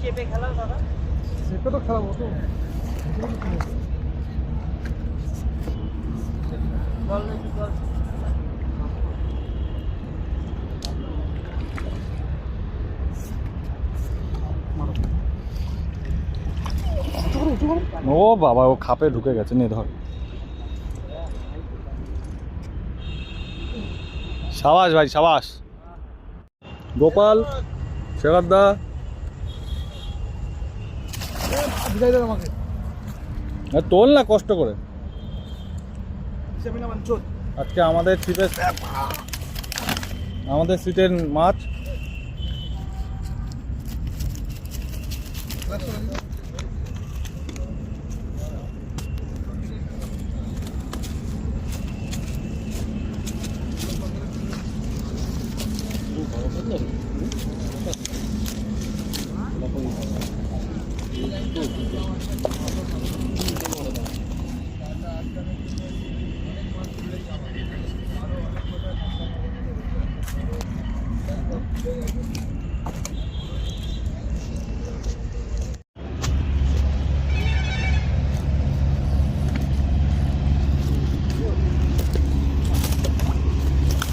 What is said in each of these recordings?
চেপে খেলা দাদা চেপে তো খেলাবো তো বল না ও বাবা, ও খাপে ঢুকে গেছে, নে ধর। সাবাস ভাই, সাবাস। গোপাল শেখারদা তোল না কষ্ট করে। আজকে আমাদের সিটের আমাদের সিটের মাছ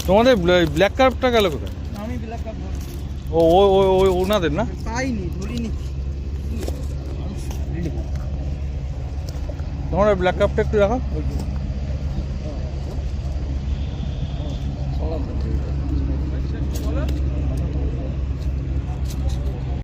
তোমাদের ব্ল্যাক কার্পটা গেল কোথায়? আমি ব্ল্যাক কার্প ও ও ও ও ওনাদের না? পাইনি ধরিনি। তোমাদের ব্ল্যাক কার্পটা একটু রাখো